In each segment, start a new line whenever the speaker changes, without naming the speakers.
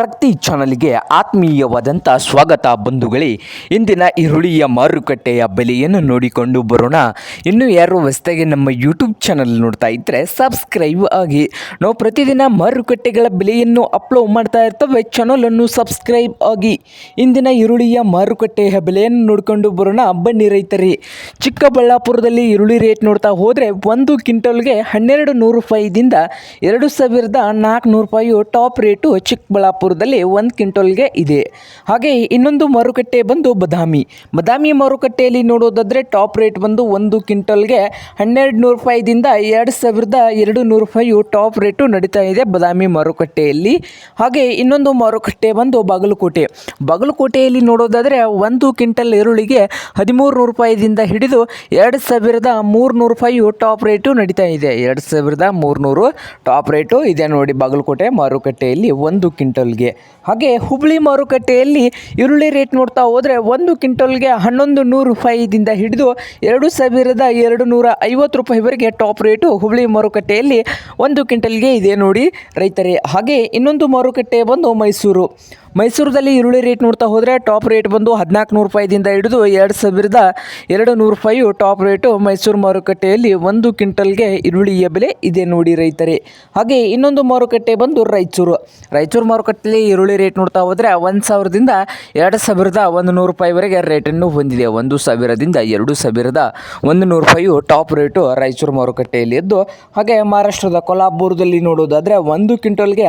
ಪ್ರತಿ ಚಾನಲ್ಗೆ ಆತ್ಮೀಯವಾದಂಥ ಸ್ವಾಗತ ಬಂಧುಗಳೇ, ಇಂದಿನ ಈರುಳ್ಳಿಯ ಮಾರುಕಟ್ಟೆಯ ಬೆಲೆಯನ್ನು ನೋಡಿಕೊಂಡು ಬರೋಣ. ಇನ್ನು ಯಾರು ಹೊಸದಾಗಿ ನಮ್ಮ ಯೂಟ್ಯೂಬ್ ಚಾನಲ್ ನೋಡ್ತಾ ಇದ್ದರೆ ಸಬ್ಸ್ಕ್ರೈಬ್ ಆಗಿ. ನಾವು ಪ್ರತಿದಿನ ಮಾರುಕಟ್ಟೆಗಳ ಬೆಲೆಯನ್ನು ಅಪ್ಲೋಡ್ ಮಾಡ್ತಾ ಇರ್ತವೆ. ಚಾನಲನ್ನು ಸಬ್ಸ್ಕ್ರೈಬ್ ಆಗಿ. ಇಂದಿನ ಈರುಳ್ಳಿಯ ಮಾರುಕಟ್ಟೆಯ ಬೆಲೆಯನ್ನು ನೋಡಿಕೊಂಡು ಬರೋಣ. ಬನ್ನಿ ರೈತರಿ, ಚಿಕ್ಕಬಳ್ಳಾಪುರದಲ್ಲಿ ಈರುಳ್ಳಿ ರೇಟ್ ನೋಡ್ತಾ ಹೋದರೆ ಒಂದು ಕ್ವಿಂಟಲ್ಗೆ ಹನ್ನೆರಡು ನೂರು ರೂಪಾಯಿದಿಂದ ಎರಡು ಸಾವಿರದ ನಾಲ್ಕುನೂರು ರೂಪಾಯಿ ಟಾಪ್ ರೇಟು ಚಿಕ್ಕಬಳ್ಳಾಪುರದಲ್ಲಿ ಒಂದು ಕ್ವಿಂಟಲ್ಗೆ ಇದೆ. ಹಾಗೆ ಇನ್ನೊಂದು ಮಾರುಕಟ್ಟೆ ಬಂದು ಬದಾಮಿ. ಬದಾಮಿ ಮಾರುಕಟ್ಟೆಯಲ್ಲಿ ನೋಡೋದಾದರೆ ಟಾಪ್ ರೇಟ್ ಬಂದು ಒಂದು ಕ್ವಿಂಟಲ್ಗೆ ಹನ್ನೆರಡು ನೂರು ರೂಪಾಯಿದಿಂದ ಎರಡು ಸಾವಿರದ ಎರಡು ನೂರು ರೂಪಾಯಿ ಟಾಪ್ ರೇಟು ನಡೀತಾ ಇದೆ ಬದಾಮಿ ಮಾರುಕಟ್ಟೆಯಲ್ಲಿ. ಹಾಗೆ ಇನ್ನೊಂದು ಮಾರುಕಟ್ಟೆ ಬಂದು ಬಾಗಲಕೋಟೆ. ಬಾಗಲಕೋಟೆಯಲ್ಲಿ ನೋಡೋದಾದರೆ ಒಂದು ಕ್ವಿಂಟಲ್ ಈರುಳ್ಳಿಗೆ ಹದಿಮೂರು ನೂರು ರೂಪಾಯಿದಿಂದ ಹಿಡಿದು ಎರಡು ಸಾವಿರದ ಮೂರುನೂರು ರೂಪಾಯಿ ಟಾಪ್ ರೇಟು ನಡೀತಾ ಇದೆ. ಎರಡು ಸಾವಿರದ ಮೂರುನೂರು ಟಾಪ್ ರೇಟು ಇದೆ ನೋಡಿ ಬಾಗಲಕೋಟೆ ಮಾರುಕಟ್ಟೆಯಲ್ಲಿ ಒಂದು ಕ್ವಿಂಟಲ್ಗೆ. ಹಾಗೆ ಹುಬ್ಳಿ ಮಾರುಕಟ್ಟೆಯಲ್ಲಿ ಈರುಳ್ಳಿ ರೇಟ್ ನೋಡ್ತಾ ಹೋದರೆ ಒಂದು ಕ್ವಿಂಟಲ್ಗೆ ಹನ್ನೊಂದು ನೂರು ರೂಪಾಯಿದಿಂದ ಹಿಡಿದು ಎರಡು ಸಾವಿರದ ಎರಡು ನೂರ ಐವತ್ತು ರೂಪಾಯಿವರೆಗೆ ಟಾಪ್ ರೇಟು ಹುಬ್ಳಿ ಮಾರುಕಟ್ಟೆಯಲ್ಲಿ ಒಂದು ಕ್ವಿಂಟಲ್ಗೆ ಇದೆ ನೋಡಿ ರೈತರೇ. ಹಾಗೆ ಇನ್ನೊಂದು ಮಾರುಕಟ್ಟೆ ಬಂದು ಮೈಸೂರು. ಮೈಸೂರದಲ್ಲಿ ಈರುಳ್ಳಿ ರೇಟ್ ನೋಡ್ತಾ ಹೋದರೆ ಟಾಪ್ ರೇಟ್ ಬಂದು ಹದಿನಾಲ್ಕು ನೂರು ರೂಪಾಯಿದಿಂದ ಹಿಡಿದು ಎರಡು ಸಾವಿರದ ಎರಡು ನೂರು ರೂಪಾಯಿ ಟಾಪ್ ರೇಟು ಮೈಸೂರು ಮಾರುಕಟ್ಟೆಯಲ್ಲಿ ಒಂದು ಕ್ವಿಂಟಲ್ಗೆ ಈರುಳ್ಳಿಯ ಬೆಲೆ ಇದೆ ನೋಡಿ ರೈತರೇ. ಹಾಗೆ ಇನ್ನೊಂದು ಮಾರುಕಟ್ಟೆ ಬಂದು ರಾಯಚೂರು. ರಾಯಚೂರು ಮಾರುಕಟ್ಟೆಯಲ್ಲಿ ಈರುಳ್ಳಿ ರೇಟ್ ನೋಡ್ತಾ ಹೋದರೆ ಒಂದು ಸಾವಿರದಿಂದ ಎರಡು ಸಾವಿರದ ಒಂದು ನೂರು ರೂಪಾಯಿವರೆಗೆ ರೇಟನ್ನು ಹೊಂದಿದೆ. ಒಂದು ಸಾವಿರದಿಂದ ಎರಡು ಸಾವಿರದ ಒಂದು ನೂರು ರೂಪಾಯಿಯು ಟಾಪ್ ರೇಟು ರಾಯಚೂರು ಮಾರುಕಟ್ಟೆಯಲ್ಲಿ ಇದ್ದು ಹಾಗೆ ಮಹಾರಾಷ್ಟ್ರದ ಕೊಲ್ಹಾಪುರದಲ್ಲಿ ನೋಡೋದಾದರೆ ಒಂದು ಕ್ವಿಂಟಲ್ಗೆ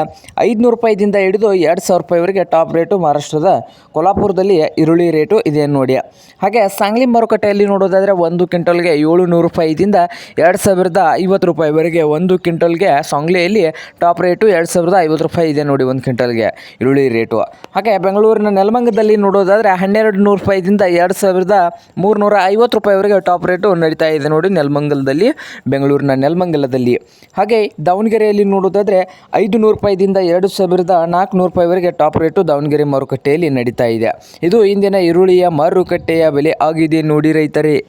ಐದುನೂರು ರೂಪಾಯಿದಿಂದ ಹಿಡಿದು ಎರಡು ಸಾವಿರ ರೂಪಾಯಿವರೆಗೆ ಟಾಪ್ ರೇಟು ಮಹಾರಾಷ್ಟ್ರದ ಕೊಲ್ಹಾಪುರದಲ್ಲಿ ಈರುಳ್ಳಿ ರೇಟು ಇದೆ ನೋಡಿ. ಹಾಗೆ ಸಾಂಗ್ಲಿ ಮಾರುಕಟ್ಟೆಯಲ್ಲಿ ನೋಡೋದಾದರೆ ಒಂದು ಕ್ವಿಂಟಲ್ಗೆ ಏಳು ನೂರು ರೂಪಾಯಿದಿಂದ ಎರಡು ಸಾವಿರದ ಐವತ್ತು ರೂಪಾಯಿವರೆಗೆ ಒಂದು ಕ್ವಿಂಟಲ್ಗೆ ಸಾಂಗ್ಲಿಯಲ್ಲಿ ಟಾಪ್ ರೇಟು ಎರಡು ಸಾವಿರದ ಐವತ್ತು ರೂಪಾಯಿ ಇದೆ ನೋಡಿ ಒಂದು ಕ್ವಿಂಟಲ್ಗೆ. ಈರುಳ್ಳಿ ರೇಟು. ಹಾಗೆ ಬೆಂಗಳೂರಿನ ನೆಲಮಂಗದಲ್ಲಿ ನೋಡೋದಾದರೆ ಹನ್ನೆರಡು ನೂರು ರೂಪಾಯಿದಿಂದ ಎರಡು ಸಾವಿರದ ಮೂರುನೂರ ಐವತ್ತು ರೂಪಾಯಿವರೆಗೆ ಟಾಪ್ ರೇಟು ನಡೀತಾ ಇದೆ ನೋಡಿ ನೆಲಮಂಗಲದಲ್ಲಿ, ಬೆಂಗಳೂರಿನ ನೆಲಮಂಗಲದಲ್ಲಿ. ಹಾಗೆ ದಾವಣಗೆರೆಯಲ್ಲಿ ನೋಡೋದಾದರೆ ಐದು ನೂರು ರೂಪಾಯಿದಿಂದ ಎರಡು ಸಾವಿರದ ನಾಲ್ಕುನೂರು ರೂಪಾಯಿವರೆಗೆ ಟಾಪ್ ರೇಟು ದಾವಣಗೆರೆ ಮಾರುಕಟ್ಟೆಯಲ್ಲಿ ನಡೀತಾ ಇದೆ. ಇದು ಇಂದಿನ ಈರುಳ್ಳಿಯ ಮಾರುಕಟ್ಟೆಯ ಬೆಲೆ ಆಗಿದೆ ನೋಡಿ ರೈತರೇ.